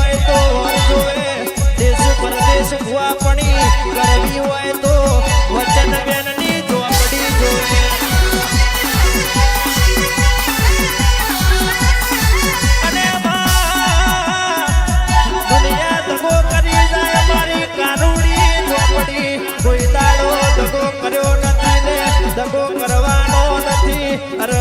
હોય તો વર જોવે દેશ પરદેશ ભુવા પડી કરવી હોય તો વચન બેનની ચોપડી જોવે. અને દુનિયા દગો કરી જાય મારી કાનુડી ચોપડી. કોઈ દાડો દગો કર્યો નથી ને દગો કરવાનો નથી. અરે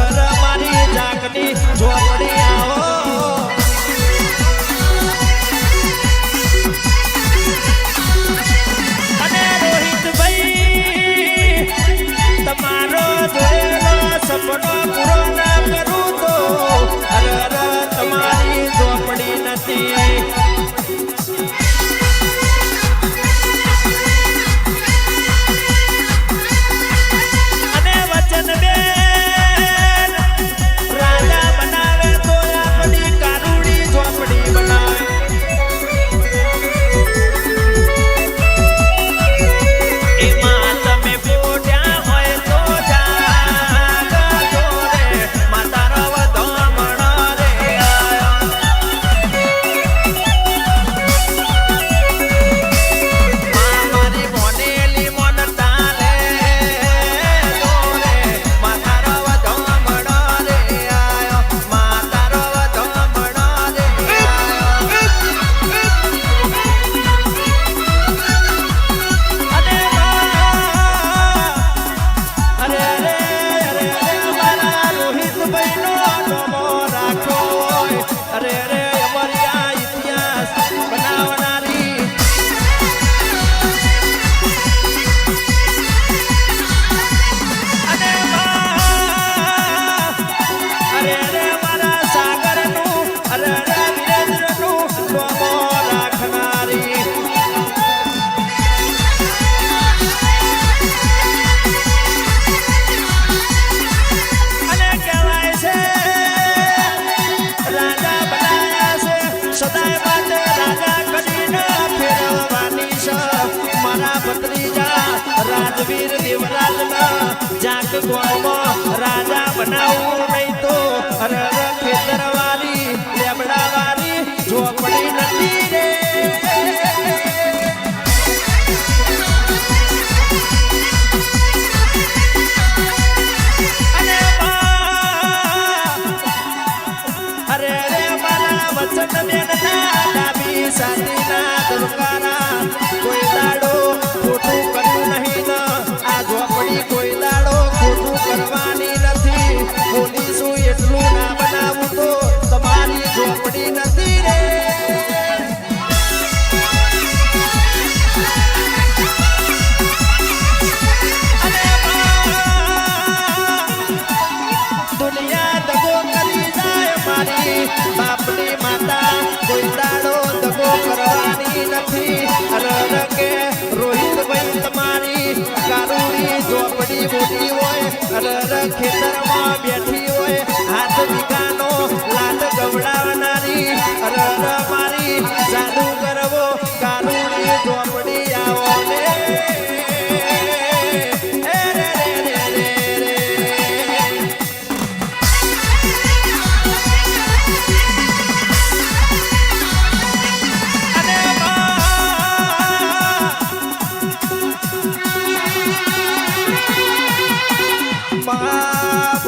રાજવીર દેવરાજના જાક ગોળમાં રાજા બનાવું નહીં તો ખેતરવાળી લેબડાવાળી ઝોપડી નથી રે. અરે રે મારા વચન બેનના ડાબી સાધીના દુકાના ખેતરમાં બેઠી હાથ વિગાનો લાડ ગવડાવનારી કરવો કારુણી ઝોપડી આવો એ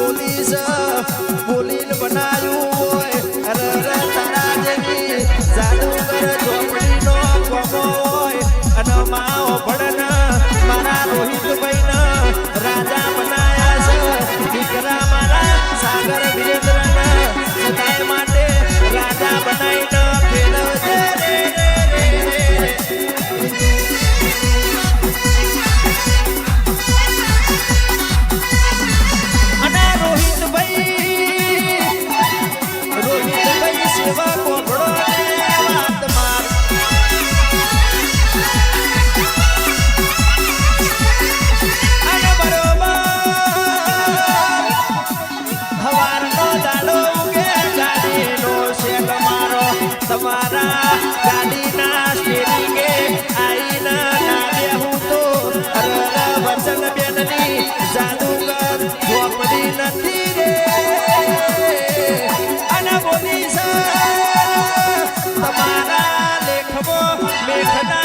રે રે રે રે રે છે બોલીને બનાયું હોય અરે કોમો હોય. અને મે